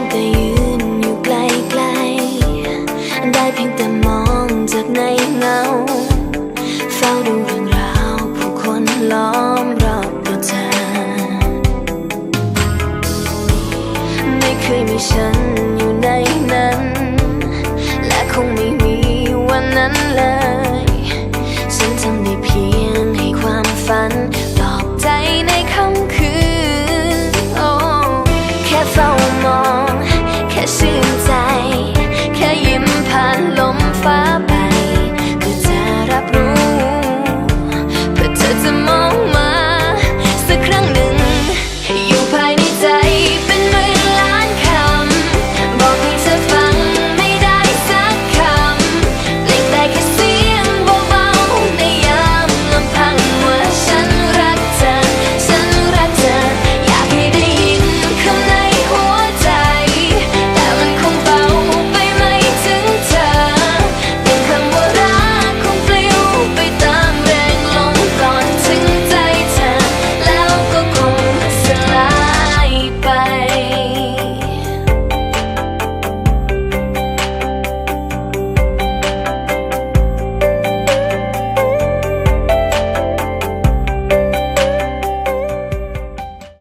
งแต่ยืนอยู่ไกลไกลได้เพียงแต่มองจากในเงา เฝ้าดูเรื่องราวผู้คนล้อมรอบตัวเธอ ไม่เคยมีฉันอยู่ในนั้น และคงไม่มีวันนั้นเลย ฉันทำได้เพียงให้ความฝันปลอบใจในค่ำคื